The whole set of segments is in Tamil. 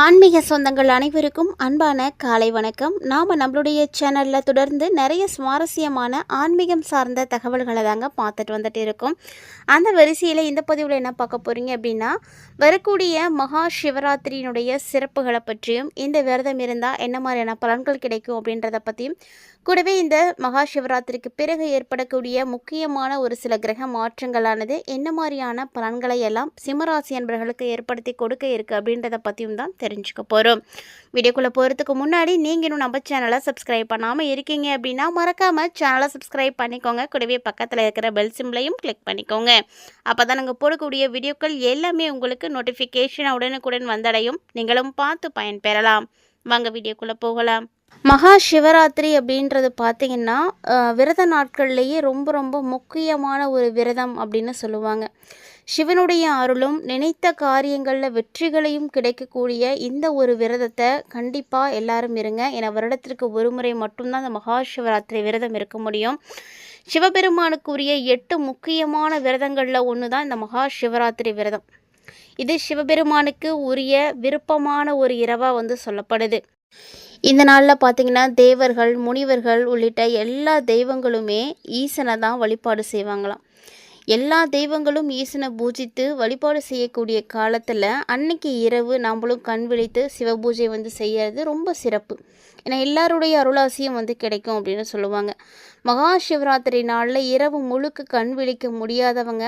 ஆன்மீக சொந்தங்கள் அனைவருக்கும் அன்பான காலை வணக்கம். நாம் நம்மளுடைய சேனலில் தொடர்ந்து நிறைய சுவாரஸ்யமான ஆன்மீகம் சார்ந்த தகவல்களை தாங்க பார்த்துட்டு வந்துட்டு இருக்கோம். அந்த வரிசையில் இந்த பதிவில் என்ன பார்க்க போகிறீங்க அப்படின்னா வரக்கூடிய மகா சிவராத்திரியினுடைய சிறப்புகளை பற்றியும் இந்த விரதம் இருந்தால் என்ன மாதிரியான பலன்கள் கிடைக்கும் அப்படின்றத பற்றியும் கூடவே இந்த மகா சிவராத்திரிக்கு பிறகு ஏற்படக்கூடிய முக்கியமான ஒரு சில கிரக மாற்றங்களானது என்ன மாதிரியான பலன்களை எல்லாம் சிம்மராசி என்பவர்களுக்கு ஏற்படுத்தி கொடுக்க இருக்குது அப்படின்றத பற்றியும் தான் தெரிஞ்சுக்க போகிறோம் வீடியோக்குள்ளே போகிறதுக்கு முன்னாடி நீங்கள் இன்னும் நம்ம சேனலை சப்ஸ்கிரைப் பண்ணாமல் இருக்கீங்க அப்படின்னா மறக்காமல் சேனலை சப்ஸ்கிரைப் பண்ணிக்கோங்க. கூடவே பக்கத்தில் இருக்கிற பெல் சிம்லையும் கிளிக் பண்ணிக்கோங்க. அப்போ தான் நாங்கள் போடக்கூடிய வீடியோக்கள் எல்லாமே உங்களுக்கு நோட்டிஃபிகேஷன் உடனுக்குடன் வந்தடையும். நீங்களும் பார்த்து பயன்பெறலாம். வாங்க வீடியோக்குள்ளே போகலாம். மகா சிவராத்திரி அப்படின்றது பார்த்திங்கன்னா விரத நாட்கள்லேயே ரொம்ப ரொம்ப முக்கியமான ஒரு விரதம் அப்படின்னு சொல்லுவாங்க. சிவனுடைய அருளும் நினைத்த காரியங்களில் வெற்றிகளையும் கிடைக்கக்கூடிய இந்த ஒரு விரதத்தை கண்டிப்பாக எல்லாரும் இருங்க. ஏன்னா வருடத்திற்கு ஒரு முறை மட்டும்தான் அந்த மகா சிவராத்திரி விரதம் இருக்க முடியும். சிவபெருமானுக்குரிய எட்டு முக்கியமான விரதங்களில் ஒன்று தான் இந்த மகா சிவராத்திரி விரதம். இது சிவபெருமானுக்கு உரிய விருப்பமான ஒரு இரவாக வந்து சொல்லப்படுது. இந்த நாளில் பார்த்தீங்கன்னா தேவர்கள் முனிவர்கள் உள்ளிட்ட எல்லா தெய்வங்களுமே ஈசனை தான் வழிபாடு செய்வாங்களாம். எல்லா தெய்வங்களும் ஈசனை பூஜித்து வழிபாடு செய்யக்கூடிய காலத்தில் அன்னைக்கு இரவு நம்மளும் கண் விழித்து சிவபூஜை வந்து செய்யறது ரொம்ப சிறப்பு. ஏன்னா எல்லாருடைய அருளாசியும் வந்து கிடைக்கும் அப்படின்னு சொல்லுவாங்க. மகா சிவராத்திரி நாளில் இரவு முழுக்க கண் விழிக்க முடியாதவங்க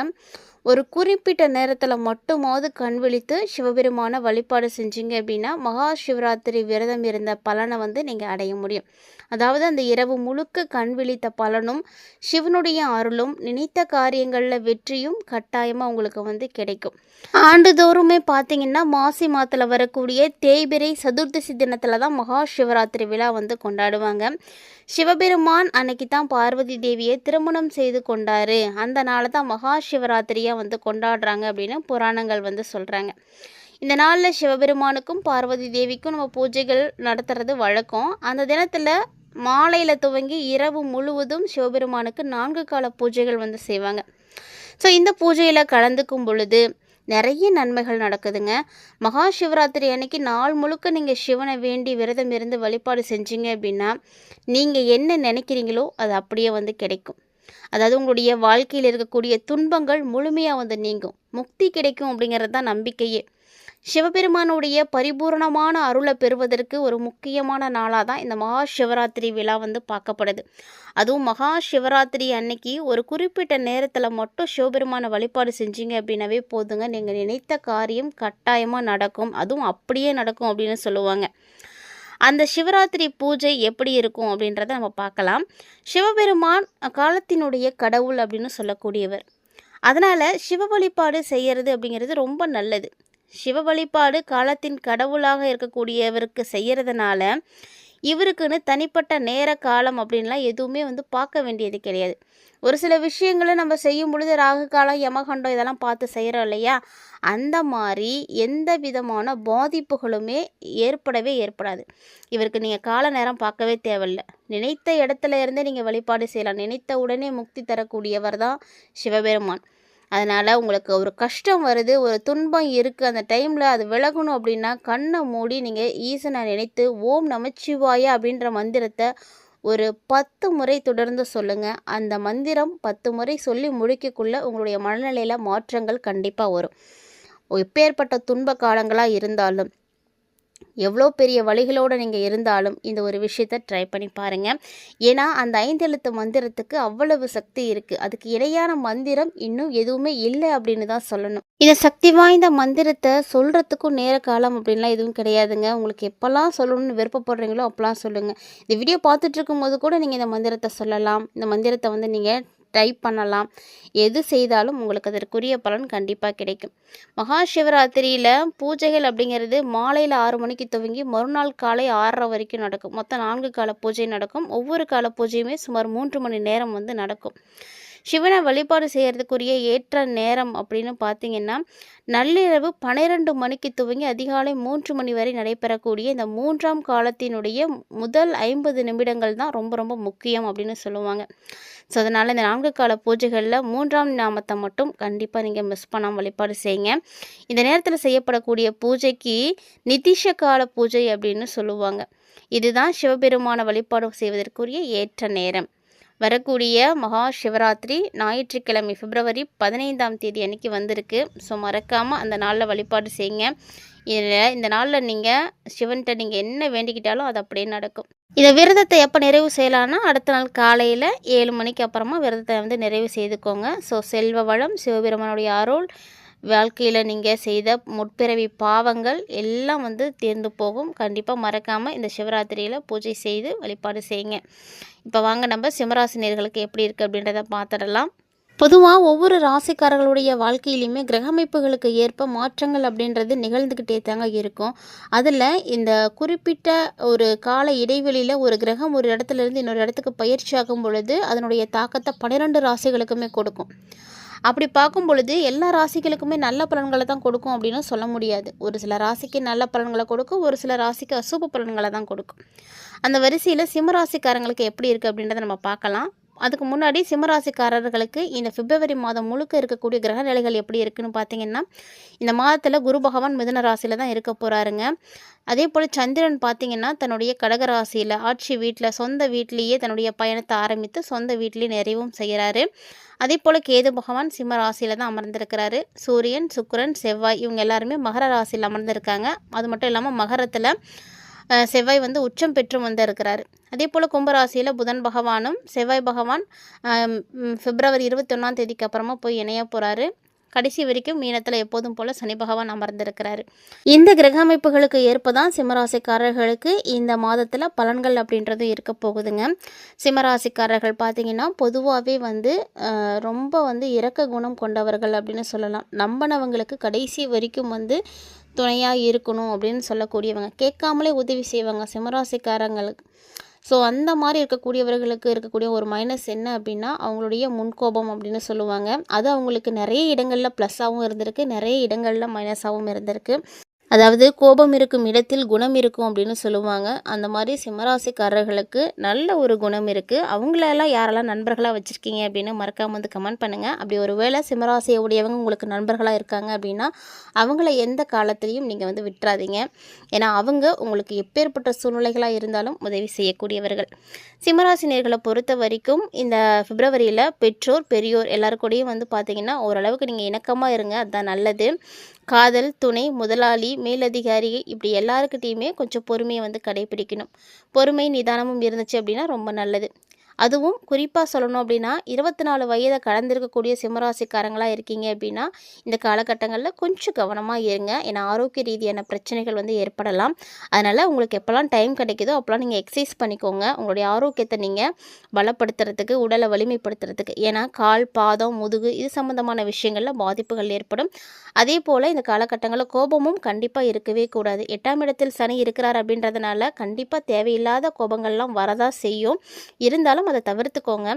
ஒரு குறிப்பிட்ட நேரத்தில் மட்டுமாவது கண் விழித்து சிவபெருமான வழிபாடு செஞ்சீங்க அப்படின்னா மகா சிவராத்திரி விரதம் இருந்த பலனை வந்து நீங்கள் அடைய முடியும். அதாவது அந்த இரவு முழுக்க கண் விழித்த பலனும் சிவனுடைய அருளும் நினைத்த காரியங்களில் வெற்றியும் கட்டாயமாக உங்களுக்கு வந்து கிடைக்கும். ஆண்டுதோறுமே பார்த்தீங்கன்னா மாசி மாதத்தில் வரக்கூடிய தேய்பிரை சதுர்தசி தினத்தில் தான் மகா சிவராத்திரி விழா வந்து கொண்டாடுவாங்க. சிவபெருமான் அன்னைக்கு தான் பார்வதி தேவியை திருமணம் செய்து கொண்டாரு. அந்த நாளை தான் மகா சிவராத்திரியாக வந்து கொண்டாடுறாங்க அப்படின்னு புராணங்கள் வந்து சொல்கிறாங்க இந்த நாளில் சிவபெருமானுக்கும் பார்வதி தேவிக்கும் நம்ம பூஜைகள் நடத்துறது வழக்கம். அந்த தினத்தில் மாலையில் துவங்கி இரவு முழுவதும் சிவபெருமானுக்கு நான்கு கால பூஜைகள் வந்து செய்வாங்க. ஸோ இந்த பூஜையில் கலந்துக்கும் பொழுது நிறைய நன்மைகள் நடக்குதுங்க. மகா சிவராத்திரி அன்னைக்கு நாள் முழுக்க நீங்கள் சிவனை வேண்டி விரதம் இருந்து வழிபாடு செஞ்சீங்க அப்படின்னா நீங்கள் என்ன நினைக்கிறீங்களோ அது அப்படியே வந்து கிடைக்கும். அதாவது உங்களுடைய வாழ்க்கையில் இருக்கக்கூடிய துன்பங்கள் முழுமையாக வந்து நீங்கும். முக்தி கிடைக்கும் அப்படிங்கிறது தான் நம்பிக்கையே. சிவபெருமானுடைய பரிபூரணமான அருளை பெறுவதற்கு ஒரு முக்கியமான நாளாக தான் இந்த மகா சிவராத்திரி விழா வந்து பார்க்கப்படுது. அதுவும் மகா சிவராத்திரி அன்னைக்கு ஒரு குறிப்பிட்ட நேரத்தில் மட்டும் சிவபெருமானை வழிபாடு செஞ்சீங்க அப்படின்னாவே போதுங்க. நீங்கள் நினைத்த காரியம் கட்டாயமாக நடக்கும். அதுவும் அப்படியே நடக்கும் அப்படின்னு சொல்லுவாங்க. அந்த சிவராத்திரி பூஜை எப்படி இருக்கும் அப்படின்றத நம்ம பார்க்கலாம். சிவபெருமான் காலத்தினுடைய கடவுள் அப்படின்னு சொல்லக்கூடியவர். அதனால் சிவ வழிபாடு செய்கிறது அப்படிங்கிறது ரொம்ப நல்லது. சிவ வழிபாடு காலத்தின் கடவுளாக இருக்கக்கூடியவருக்கு செய்கிறதுனால இவருக்குன்னு தனிப்பட்ட நேர காலம் அப்படின்லாம் எதுவுமே வந்து பார்க்க வேண்டியது கிடையாது. ஒரு சில விஷயங்களை நம்ம செய்யும் பொழுது ராகு காலம் யமகண்டம் இதெல்லாம் பார்த்து செய்கிறோம் இல்லையா? அந்த மாதிரி எந்த விதமான பாதிப்புகளுமே ஏற்படவே ஏற்படாது. இவருக்கு நீங்கள் கால நேரம் பார்க்கவே தேவையில்ல. நினைத்த இடத்துல இருந்தே நீங்கள் வழிபாடு செய்யலாம். நினைத்த உடனே முக்தி தரக்கூடியவர் தான் சிவபெருமான். அதனால் உங்களுக்கு ஒரு கஷ்டம் வருது ஒரு துன்பம் இருக்குது அந்த டைமில் அது விலகணும் அப்படின்னா கண்ணை மூடி நீங்கள் ஈசனை நினைத்து ஓம் நமச்சிவாய அப்படின்ற மந்திரத்தை ஒரு பத்து முறை தொடர்ந்து சொல்லுங்கள் அந்த மந்திரம் பத்து முறை சொல்லி முடிக்கக்குள்ளே உங்களுடைய மனநிலையில் மாற்றங்கள் கண்டிப்பாக வரும். எப்பேற்பட்ட துன்ப காலங்களாக இருந்தாலும். எவ்வளோ பெரிய வழிகளோடு நீங்கள் இருந்தாலும் இந்த ஒரு விஷயத்தை ட்ரை பண்ணி பாருங்கள் ஏன்னா அந்த ஐந்தெழுத்து மந்திரத்துக்கு அவ்வளவு சக்தி இருக்குது அதுக்கு இணையான மந்திரம் இன்னும் எதுவுமே இல்லை அப்படின்னு தான் சொல்லணும். இந்த சக்தி வாய்ந்த மந்திரத்தை சொல்கிறதுக்கும் நேர காலம் அப்படின்லாம் எதுவும் கிடையாதுங்க. உங்களுக்கு எப்போல்லாம் சொல்லணும்னு விருப்பப்படுறீங்களோ அப்போல்லாம் சொல்லுங்கள் இந்த வீடியோ பார்த்துட்ருக்கும் போது கூட நீங்கள் இந்த மந்திரத்தை சொல்லலாம். இந்த மந்திரத்தை வந்து நீங்கள் டைப் பண்ணலாம். எது செய்தாலும் உங்களுக்கு அதற்குரிய பலன் கண்டிப்பாக கிடைக்கும். மகா சிவராத்திரியில் பூஜைகள் அப்படிங்கிறது மாலையில் ஆறு மணிக்கு துவங்கி மறுநாள் காலை ஆறரை வரைக்கும் நடக்கும். மொத்தம் நான்கு கால பூஜை நடக்கும். ஒவ்வொரு கால பூஜையுமே சுமார் மூன்று மணி நேரம் வந்து நடக்கும். சிவனை வழிபாடு செய்கிறதுக்குரிய ஏற்ற நேரம் அப்படின்னு பார்த்தீங்கன்னா நள்ளிரவு பன்னிரெண்டு மணிக்கு துவங்கி அதிகாலை மூன்று மணி வரை நடைபெறக்கூடிய இந்த மூன்றாம் காலத்தினுடைய முதல் ஐம்பது நிமிடங்கள் தான் ரொம்ப ரொம்ப முக்கியம் அப்படின்னு சொல்லுவாங்க. ஸோ அதனால் இந்த நான்கு கால பூஜைகளில் மூன்றாம் நாமத்தை மட்டும் கண்டிப்பாக நீங்கள் மிஸ் பண்ணாமல் வழிபாடு செய்யுங்க. இந்த நேரத்தில் செய்யப்படக்கூடிய பூஜைக்கு நிதிஷ கால பூஜை அப்படின்னு சொல்லுவாங்க. இதுதான் சிவபெருமான வழிபாடு செய்வதற்குரிய ஏற்ற நேரம். வரக்கூடிய மகா சிவராத்திரி ஞாயிற்றுக்கிழமை பிப்ரவரி பதினைந்தாம் தேதி அன்றைக்கி வந்திருக்கு. ஸோ மறக்காமல் அந்த நாளில் வழிபாடு செய்யுங்க இதில் இந்த நாளில் நீங்கள் சிவன்கிட்ட நீங்கள் என்ன வேண்டிக்கிட்டாலும் அது அப்படியே நடக்கும். இந்த விரதத்தை எப்போ நிறைவு செய்யலான்னா அடுத்த நாள் காலையில் ஏழு மணிக்கு அப்புறமா விரதத்தை வந்து நிறைவு செய்துக்கோங்க. ஸோ செல்வ வளம் சிவபெருமானுடைய அருள் வாழ்க்கையில் நீங்கள் செய்த முற்பிறவி பாவங்கள் எல்லாம் வந்து தேர்ந்து போகும். கண்டிப்பாக மறக்காமல் இந்த சிவராத்திரியில் பூஜை செய்து வழிபாடு செய்யுங்க. இப்போ வாங்க நம்ம சிம்மராசினியர்களுக்கு எப்படி இருக்குது அப்படின்றத பார்த்துடலாம். பொதுவாக ஒவ்வொரு ராசிக்காரர்களுடைய வாழ்க்கையிலையுமே கிரக அமைப்புகளுக்கு ஏற்ப மாற்றங்கள் அப்படின்றது நிகழ்ந்துக்கிட்டே தாங்க இருக்கும். அதில் இந்த குறிப்பிட்ட ஒரு கால இடைவெளியில் ஒரு கிரகம் ஒரு இடத்துல இருந்து இன்னொரு இடத்துக்கு பயிற்சி ஆகும் பொழுது அதனுடைய தாக்கத்தை பன்னிரெண்டு ராசிகளுக்குமே கொடுக்கும். அப்படி பார்க்கும் பொழுது எல்லா ராசிகளுக்குமே நல்ல பலன்களை தான் கொடுக்கும் அப்படின்னு சொல்ல முடியாது. ஒரு சில ராசிக்கு நல்ல பலன்களை கொடுக்கும் ஒரு சில ராசிக்கு அசுப பலன்களை தான் கொடுக்கும். அந்த வரிசையில் சிம்ம ராசிக்காரங்களுக்கு எப்படி இருக்குது அப்படின்றத நம்ம பார்க்கலாம். அதுக்கு முன்னாடி சிம்மராசிக்காரர்களுக்கு இந்த பிப்ரவரி மாதம் முழுக்க இருக்கக்கூடிய கிரக நிலைகள் எப்படி இருக்குன்னு பார்த்தீங்கன்னா இந்த மாதத்தில் குரு பகவான் மிதன ராசியில் தான் இருக்க போகிறாருங்க அதே போல் சந்திரன் பார்த்தீங்கன்னா தன்னுடைய கடக ராசியில் ஆட்சி வீட்டில் சொந்த வீட்லேயே தன்னுடைய பயணத்தை ஆரம்பித்து சொந்த வீட்லேயே நிறைவும் செய்கிறாரு அதே போல் கேது பகவான் சிம்ம ராசியில் தான் அமர்ந்திருக்கிறாரு. சூரியன் சுக்கிரன் செவ்வாய் இவங்க எல்லாருமே மகர ராசியில் அமர்ந்திருக்காங்க. அது மட்டும் இல்லாமல் மகரத்தில் செவ்வாய் வந்து உச்சம் பெற்று வந்து இருக்கிறாரு அதே போல் கும்பராசியில் புதன் பகவானும் செவ்வாய் பகவான் பிப்ரவரி இருபத்தொன்னாம் தேதிக்கு அப்புறமா போய் இணைய போகிறாரு கடைசி வரைக்கும் மீனத்தில் எப்போதும் போல் சனி பகவான் அமர்ந்திருக்கிறார். இந்த கிரக அமைப்புகளுக்கு ஏற்பதான் சிம்மராசிக்காரர்களுக்கு இந்த மாதத்தில் பலன்கள் அப்படின்றது இருக்க போகுதுங்க. சிம்மராசிக்காரர்கள் பார்த்திங்கன்னா பொதுவாகவே வந்து ரொம்ப வந்து இரக்க குணம் கொண்டவர்கள் அப்படின்னு சொல்லலாம். நம்பினவங்களுக்கு கடைசி வரைக்கும் வந்து துணையாக இருக்கணும் அப்படின்னு சொல்லக்கூடியவங்க. கேட்காமலே உதவி செய்வாங்க. சிம்மராசிக்காரங்களுக்கு ஸோ அந்த மாதிரி இருக்கக்கூடியவர்களுக்கு இருக்கக்கூடிய ஒரு மைனஸ் என்ன அப்படின்னா அவங்களுடைய முன்கோபம் அப்படின்னு சொல்லுவாங்க. அது அவங்களுக்கு நிறைய இடங்களில் ப்ளஸ்ஸாகவும் இருந்திருக்கு. நிறைய இடங்களில் மைனஸாகவும் இருந்திருக்கு. அதாவது கோபம் இருக்கும் இடத்தில் குணம் இருக்கும் அப்படின்னு சொல்லுவாங்க. அந்த மாதிரி சிம்மராசிக்காரர்களுக்கு நல்ல ஒரு குணம் இருக்குது அவங்களெல்லாம் யாரெல்லாம் நண்பர்களாக வச்சுருக்கீங்க அப்படின்னு மறக்காமல் வந்து கமெண்ட் பண்ணுங்கள் அப்படி ஒரு வேளை சிம்மராசியை உடையவங்க உங்களுக்கு நண்பர்களாக இருக்காங்க அப்படின்னா அவங்கள எந்த காலத்திலையும் நீங்கள் வந்து விட்டுறாதீங்க. ஏன்னா அவங்க உங்களுக்கு எப்பேற்பட்ட சூழ்நிலைகளாக இருந்தாலும் உதவி செய்யக்கூடியவர்கள். சிம்மராசினியர்களை பொறுத்த வரைக்கும் இந்த பிப்ரவரியில் பெற்றோர் பெரியோர் எல்லாரு கூடயும் வந்து பார்த்திங்கன்னா ஓரளவுக்கு நீங்கள் இணக்கமாக இருங்க. அதுதான் நல்லது. காதல் துணை முதலாளி மேலதிகாரியை இப்படி எல்லாருக்கிட்டேயுமே கொஞ்சம் பொறுமையை வந்து கடைபிடிக்கணும். பொறுமை நிதானமும் இருந்துச்சு அப்படின்னா ரொம்ப நல்லது. அதுவும் குறிப்பாக சொல்லணும் அப்படின்னா இருபத்தி நாலு வயதை கடந்திருக்கக்கூடிய சிம்மராசிக்காரங்களாக இருக்கீங்க அப்படின்னா இந்த காலகட்டங்களில் கொஞ்சம் கவனமாக இருங்க. ஏன்னா ஆரோக்கிய ரீதியான பிரச்சனைகள் வந்து ஏற்படலாம். அதனால் உங்களுக்கு எப்போல்லாம் டைம் கிடைக்குதோ அப்போல்லாம் நீங்கள் எக்ஸசைஸ் பண்ணிக்கோங்க. உங்களுடைய ஆரோக்கியத்தை நீங்கள் பலப்படுத்துறதுக்கு உடலை வலிமைப்படுத்துறதுக்கு. ஏன்னா கால் பாதம் முதுகு இது சம்மந்தமான விஷயங்களில் பாதிப்புகள் ஏற்படும். அதே போல் இந்த காலகட்டங்களில் கோபமும் கண்டிப்பாக இருக்கவே கூடாது. எட்டாம் இடத்தில் சனி இருக்கிறார் அப்படின்றதுனால கண்டிப்பாக தேவையில்லாத கோபங்கள்லாம் வரதான் செய்யும். இருந்தாலும் அதை தவிர்த்துக்கோங்க.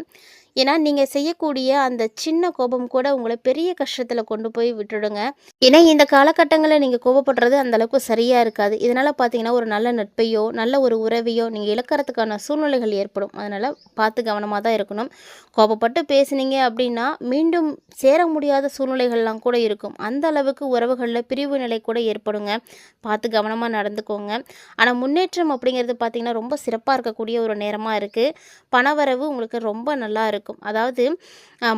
ஏன்னா நீங்கள் செய்யக்கூடிய அந்த சின்ன கோபம் கூட உங்களை பெரிய கஷ்டத்தில் கொண்டு போய் விட்டுடுங்க. ஏன்னா இந்த காலகட்டங்களில் நீங்கள் கோபப்படுறது அந்த அளவுக்கு சரியாக இருக்காது. இதனால் பார்த்தீங்கன்னா ஒரு நல்ல நட்பையோ நல்ல ஒரு உறவையோ நீங்கள் இழக்கிறதுக்கான சூழ்நிலைகள் ஏற்படும். அதனால் பார்த்து கவனமாக தான் இருக்கணும். கோபப்பட்டு பேசுனீங்க அப்படின்னா மீண்டும் சேர முடியாத சூழ்நிலைகள்லாம் கூட இருக்கும். அந்த அளவுக்கு உறவுகளில் பிரிவு நிலை கூட ஏற்படுங்க. பார்த்து கவனமாக நடந்துக்கோங்க. ஆனால் முன்னேற்றம் அப்படிங்கிறது பார்த்திங்கன்னா ரொம்ப சிறப்பாக இருக்கக்கூடிய ஒரு நேரமாக இருக்குது பணவரவு உங்களுக்கு ரொம்ப நல்லா இருக்கும். அதாவது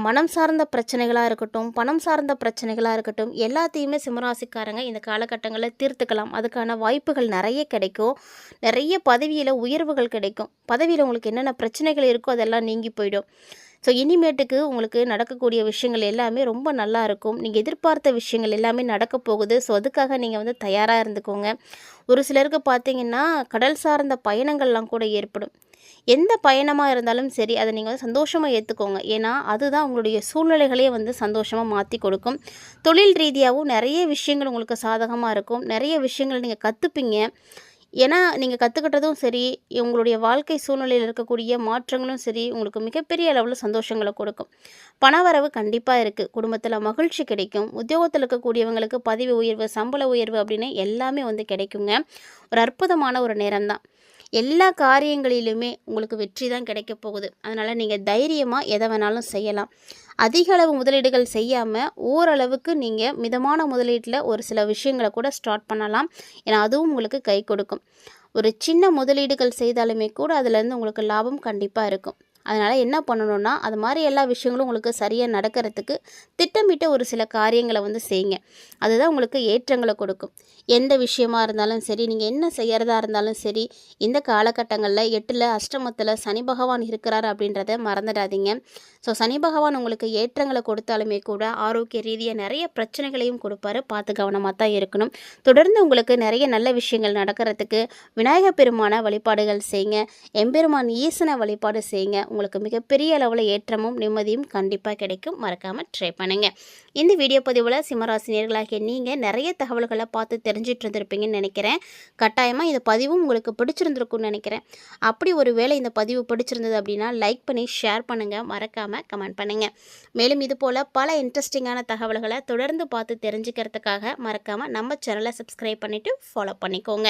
மனம் சார்ந்த பிரச்சனைகளாக இருக்கட்டும் பணம் சார்ந்த பிரச்சனைகளாக இருக்கட்டும் எல்லாத்தையுமே சிம்மராசிக்காரங்க இந்த காலகட்டங்களில் தீர்த்துக்கலாம். அதுக்கான வாய்ப்புகள் நிறைய கிடைக்கும். நிறைய பதவியில் உயர்வுகள் கிடைக்கும். பதவியில் உங்களுக்கு என்னென்ன பிரச்சனைகள் இருக்கோ அதெல்லாம் நீங்கி போயிடும். ஸோ இனிமேட்டுக்கு உங்களுக்கு நடக்கக்கூடிய விஷயங்கள் எல்லாமே ரொம்ப நல்லா இருக்கும். நீங்கள் எதிர்பார்த்த விஷயங்கள் எல்லாமே நடக்க போகுது. ஸோ அதுக்காக நீங்கள் வந்து தயாராக இருந்துக்கோங்க. ஒரு சிலருக்கு பார்த்தீங்கன்னா கடல் சார்ந்த பயணங்கள்லாம் கூட ஏற்படும். எந்த பயணமாக இருந்தாலும் சரி அதை நீங்கள் வந்து சந்தோஷமாக ஏற்றுக்கோங்க ஏன்னா அதுதான் உங்களுடைய சூழ்நிலைகளையே வந்து சந்தோஷமாக மாற்றி கொடுக்கும். தொழில் ரீதியாகவும் நிறைய விஷயங்கள் உங்களுக்கு சாதகமாக இருக்கும். நிறைய விஷயங்கள் நீங்கள் கற்றுப்பீங்க ஏன்னா நீங்கள் கற்றுக்கிட்டதும் சரி உங்களுடைய வாழ்க்கை சூழ்நிலையில் இருக்கக்கூடிய மாற்றங்களும் சரி உங்களுக்கு மிகப்பெரிய அளவில் சந்தோஷங்களை கொடுக்கும். பணவரவு கண்டிப்பாக இருக்குது குடும்பத்தில் மகிழ்ச்சி கிடைக்கும். உத்தியோகத்தில் இருக்கக்கூடியவங்களுக்கு பதவி உயர்வு சம்பள உயர்வு அப்படின்னு எல்லாமே வந்து கிடைக்குங்க. ஒரு அற்புதமான ஒரு நேரம் தான் எல்லா காரியங்களிலுமே உங்களுக்கு வெற்றி தான் கிடைக்க போகுது. அதனால் நீங்கள் தைரியமாக எதை வேணாலும் செய்யலாம். அதிக அளவு முதலீடுகள் செய்யாமல் ஓரளவுக்கு நீங்கள் மிதமான முதலீட்டில் ஒரு சில விஷயங்களை கூட ஸ்டார்ட் பண்ணலாம். ஏன்னா அதுவும் உங்களுக்கு கை கொடுக்கும். ஒரு சின்ன முதலீடுகள் செய்தாலுமே கூட அதுலேருந்து உங்களுக்கு லாபம் கண்டிப்பாக இருக்கும். அதனால் என்ன பண்ணணும்னா அது மாதிரி எல்லா விஷயங்களும் உங்களுக்கு சரியாக நடக்கிறதுக்கு திட்டமிட்ட ஒரு சில காரியங்களை வந்து செய்யுங்க. அதுதான் உங்களுக்கு ஏற்றங்களை கொடுக்கும். எந்த விஷயமா இருந்தாலும் சரி நீங்கள் என்ன செய்கிறதா இருந்தாலும் சரி இந்த காலகட்டங்களில் எட்டில் அஷ்டமத்தில் சனி பகவான் இருக்கிறார் அப்படின்றத மறந்துடாதீங்க. ஸோ சனி பகவான் உங்களுக்கு ஏற்றங்களை கொடுத்தாலுமே கூட ஆரோக்கிய ரீதியாக நிறைய பிரச்சனைகளையும் கொடுப்பாரு. பார்த்து கவனமாக தான் இருக்கணும். தொடர்ந்து உங்களுக்கு நிறைய நல்ல விஷயங்கள் நடக்கிறதுக்கு விநாயகர் பெருமான வழிபாடுகள் செய்யுங்க. எம்பெருமான் ஈசனை வழிபாடு செய்யுங்க. உங்களுக்கு மிகப்பெரிய அளவில் ஏற்றமும் நிம்மதியும் கண்டிப்பாக கிடைக்கும். மறக்காமல் ட்ரை பண்ணுங்கள் இந்த வீடியோ பதிவில் சிம்மராசினியர்களாகிய நீங்கள் நிறைய தகவல்களை பார்த்து தெரிஞ்சிட்டு இருந்திருப்பீங்கன்னு நினைக்கிறேன். கட்டாயமாக இந்த பதிவும் உங்களுக்கு பிடிச்சிருந்துருக்கும்னு நினைக்கிறேன். அப்படி ஒரு வேளை இந்த பதிவு பிடிச்சிருந்தது அப்படின்னா லைக் பண்ணி ஷேர் பண்ணுங்கள் மறக்காமல் கமெண்ட் பண்ணுங்கள் மேலும் இது போல் பல இன்ட்ரெஸ்டிங்கான தகவல்களை தொடர்ந்து பார்த்து தெரிஞ்சுக்கிறதுக்காக மறக்காமல் நம்ம சேனலை சப்ஸ்கிரைப் பண்ணிவிட்டு ஃபாலோ பண்ணிக்கோங்க.